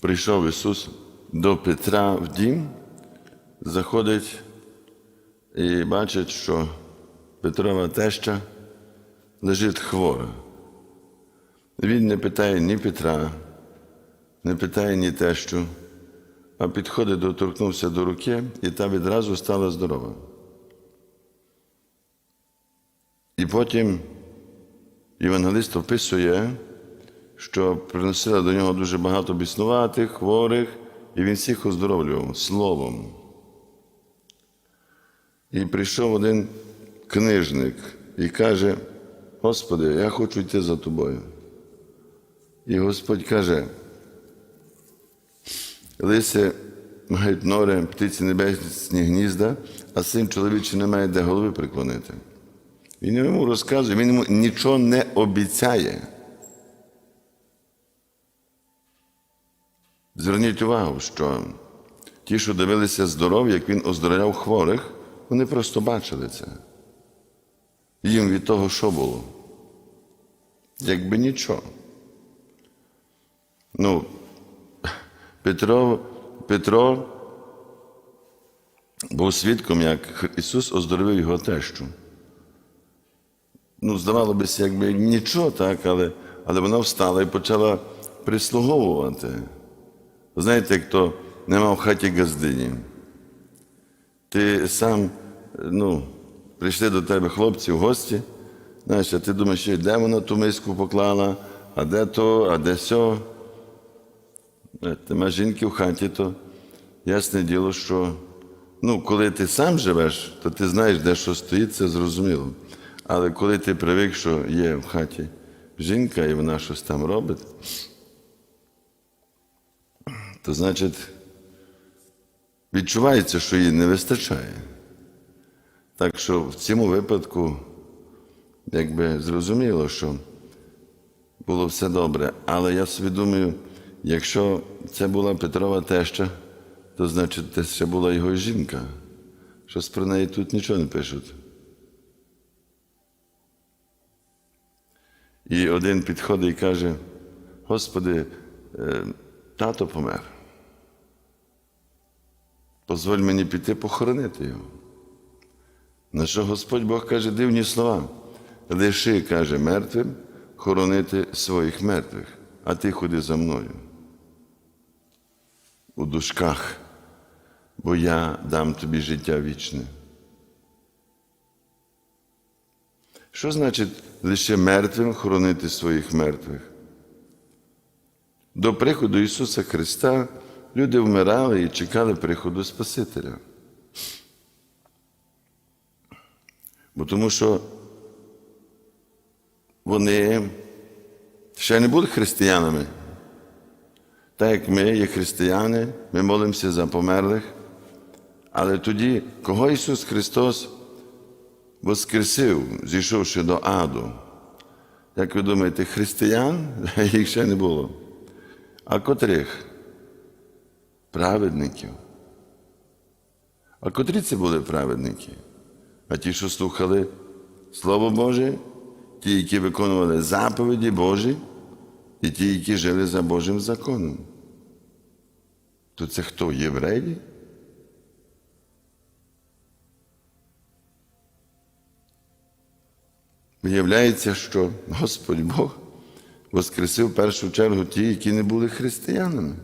прийшов Ісус до Петра в дім, заходить і бачить, що Петрова теща лежить хвора. Він не питає ні Петра, не питає ні тещу, а підходить, доторкнувся до руки, і та відразу стала здорова. І потім євангелист описує, що приносили до нього дуже багато біснуватих, хворих, і він всіх оздоровлював словом. І прийшов один книжник і каже: Господи, я хочу йти за тобою. І Господь каже, лиси мають нори, птиці небесні гнізда, а син чоловічий не має де голови приклонити. Він йому розказує, він йому нічого не обіцяє. Зверніть увагу, що ті, що дивилися здоров'я, як він оздоровляв хворих, вони просто бачили це. Їм від того, що було? Якби нічого. Ну, Петро, Петро був свідком, як Ісус оздоровив його тещу. Ну, здавалося, якби нічого, так, але, але вона встала і почала прислуговувати. Знаєте, як то нема в хаті газдині. Ти сам, ну, прийшли до тебе хлопці в гості, знаєш, а ти думаєш, де вона ту миску поклала, а де то, а де сьо. Нема жінки в хаті, то ясне діло, що ну, коли ти сам живеш, то ти знаєш, де що стоїть, це зрозуміло. Але коли ти привик, що є в хаті жінка і вона щось там робить, то значить відчувається, що їй не вистачає. Так що в цьому випадку, якби зрозуміло, що було все добре. Але я собі думаю, якщо це була Петрова теща, то значить це ще була його жінка. Щось про неї тут нічого не пишуть. І один підходить і каже: Господи, е, тато помер. Позволь мені піти похоронити його. На що Господь Бог каже дивні слова. Лиши, каже, мертвим хоронити своїх мертвих, а ти ходи за мною. У душках, бо я дам тобі життя вічне. Що значить лише мертвим хоронити своїх мертвих? До приходу Ісуса Христа люди вмирали і чекали приходу Спасителя. Бо тому що вони ще не були християнами. Так як ми є християни, ми молимося за померлих. Але тоді, кого Ісус Христос воскресив, зійшовши до аду? Як ви думаєте, християн їх ще не було. А котрих? Праведників. А котрі це були праведники? А ті, що слухали Слово Боже, ті, які виконували заповіді Божі, і ті, які жили за Божим законом. То це хто? Євреї? Виявляється, що Господь Бог воскресив в першу чергу ті, які не були християнами,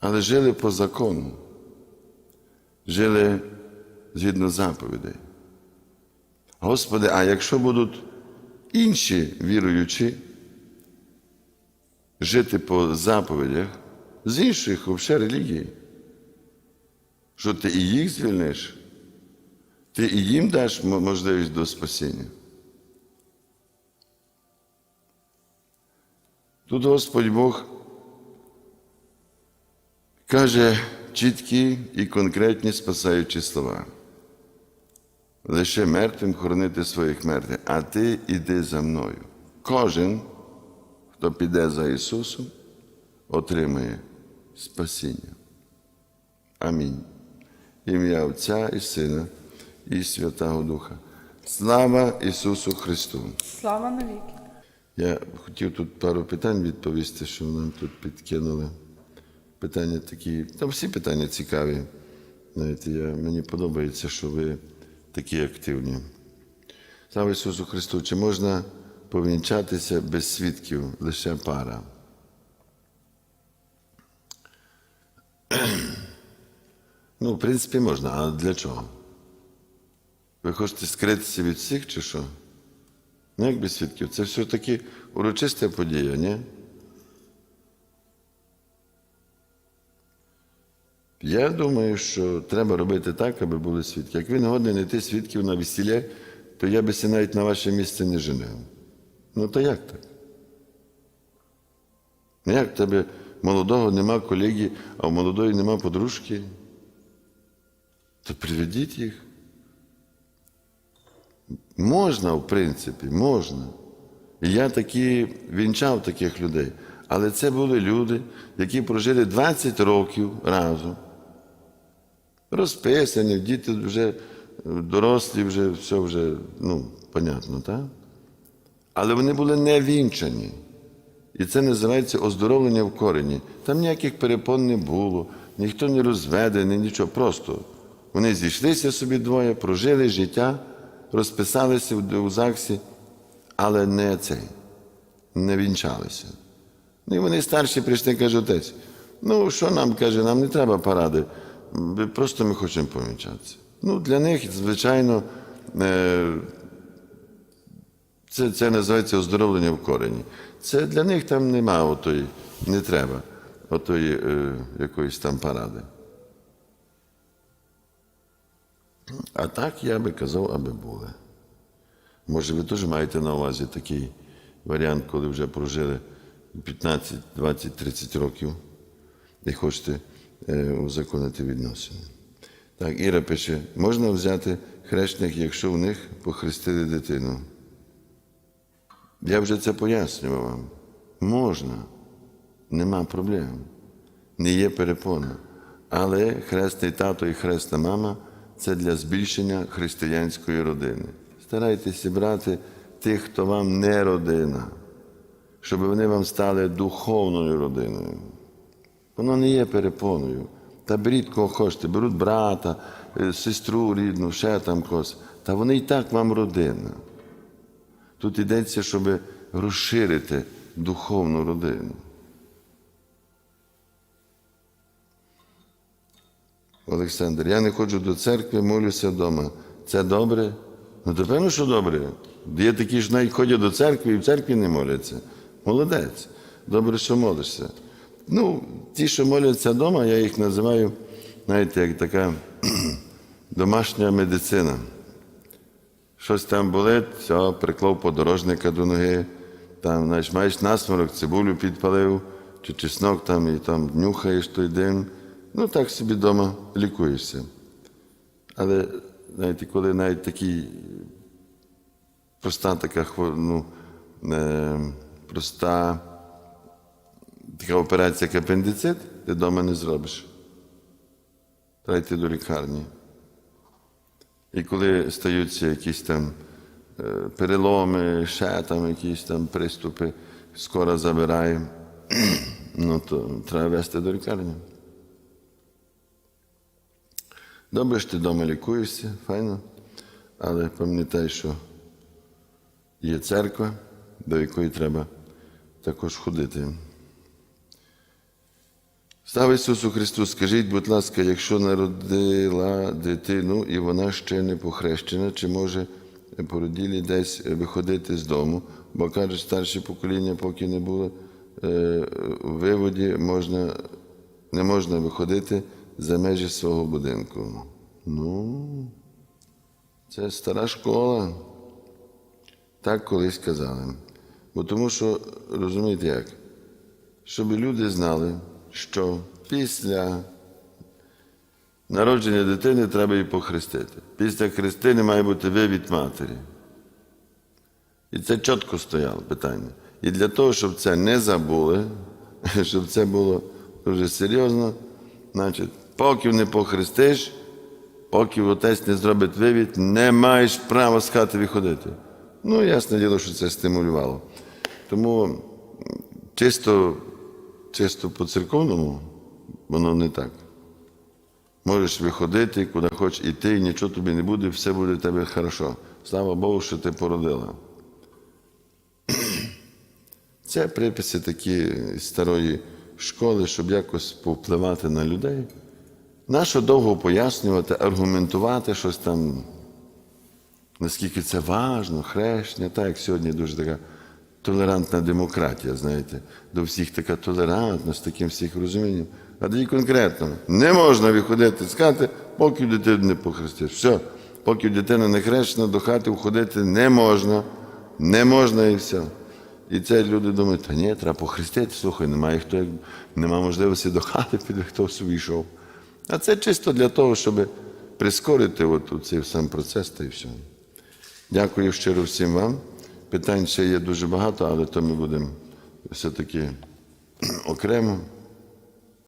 але жили по закону, жили згідно заповідей. Господи, а якщо будуть інші віруючі жити по заповідях з інших взагалі релігій, що ти і їх звільниш, ти і їм даш можливість до спасіння. Тут Господь Бог каже чіткі і конкретні спасаючі слова. Лише мертвим хоронити своїх мертвих, а ти іди за мною. Кожен, хто піде за Ісусом, отримає спасіння. Амінь. Ім'я Отця і Сина, і Святого Духа. Слава Ісусу Христу! Слава навіки. Я хотів тут пару питань відповісти, що нам тут підкинули. Питання такі, там всі питання цікаві. Знаєте, я, мені подобається, що ви такі активні. Слава Ісусу Христу! Чи можна повінчатися без свідків лише пара? Ну, в принципі, можна, а для чого? Ви хочете скритися від всіх чи що? Ну, як без свідків? Це все-таки урочиста подія, ні? Я думаю, що треба робити так, аби були свідки. Як ви не годні знайти свідків на весілля, то я би навіть на ваше місце не женив. Ну, то як так? Ну, як тебе молодого нема колеги, а в молодої нема подружки? То приведіть їх. Можна, в принципі, можна. І я такі вінчав таких людей. Але це були люди, які прожили 20 років разом. Розписані, діти вже дорослі, вже все вже, ну, понятно, так? Але вони були не вінчані. І це називається оздоровлення в корені. Там ніяких перепон не було, ніхто не розведений, нічого. Просто вони зійшлися собі двоє, прожили життя, розписалися у ЗАГСі, але не цей, не вінчалися. Ну і вони старші прийшли, каже, отець, ну що нам каже, нам не треба паради, просто ми хочемо повінчатися. Ну, для них, звичайно, е, це, це називається оздоровлення в корені. Це для них там нема отої, не треба отої е, якоїсь там паради. А так я би казав, аби були. Може, ви теж маєте на увазі такий варіант, коли вже прожили 15, 20, 30 років і хочете е, узаконити відносини. Так, Іра пише, можна взяти хрещних, якщо в них похрестили дитину. Я вже це пояснював вам. Можна, нема проблем, не є перепона. Але хресний тато і хресна мама це для збільшення християнської родини. Старайтеся брати тих, хто вам не родина, щоб вони вам стали духовною родиною. Воно не є перепоною. Та беріть кого хочете, беруть брата, е, сестру рідну, ще там когось. Та вони і так вам родина. Тут йдеться, щоб розширити духовну родину. Олександр, я не ходжу до церкви, молюся вдома. Це добре? Ну, то певно, що добре. Є такі ж навіть ходять до церкви і в церкві не моляться. Молодець. Добре, що молишся. Ну, ті, що моляться вдома, я їх називаю, знаєте, як така домашня медицина. Щось там болить, все, приклав подорожника до ноги, там, знаєш, маєш насморок, цибулю підпалив, чи чеснок там і там нюхаєш той день. Ну, так собі вдома лікуєшся. Але, знаєте, коли навіть такий проста така ну, е, проста така операція, як апендицит, ти вдома не зробиш. Треба йти до лікарні. І коли стаються якісь там е, переломи, ще там якісь там приступи, скоро забирає, ну то треба вести до лікарні. Добре, що ти вдома лікуєшся, файно, але пам'ятай, що є церква, до якої треба також ходити. Слава Ісусу Христу, скажіть, будь ласка, якщо народила дитину і вона ще не похрещена, чи може породілі десь виходити з дому, бо кажуть, старші покоління, поки не було е, в виводі, можна, не можна виходити за межі свого будинку. Ну, це стара школа. Так колись казали. Бо тому що, розумієте як? щоб люди знали, що після народження дитини треба її похрестити. Після хрестини має бути вивід матері. І це чітко стояло питання. І для того, щоб це не забули, щоб це було дуже серйозно, значить, поки не похрестиш, поки отець не зробить вивід, не маєш права з хати виходити. Ну, ясне діло, що це стимулювало. Тому чисто, чисто по церковному воно не так. Можеш виходити, куди хочеш іти, нічого тобі не буде, все буде в тебе хорошо. Слава Богу, що ти породила. Це приписи такі старої школи, щоб якось повпливати на людей. Нащо довго пояснювати, аргументувати щось там, наскільки це важно, хрещення, так як сьогодні дуже така толерантна демократія, знаєте, до всіх така толерантна, з таким всіх розумінням. А тоді конкретно не можна виходити з хати, поки дитину не похрестиш. Все, поки дитина не хрещена, до хати входити не можна. Не можна і все. І це люди думають, та ні, треба похрестити, слухай, немає хто, як- нема можливості до хати піде, хто собі йшов. А це чисто для того, щоб прискорити от цей сам процес та й все. Дякую щиро всім вам. Питань ще є дуже багато, але то ми будемо все-таки окремо.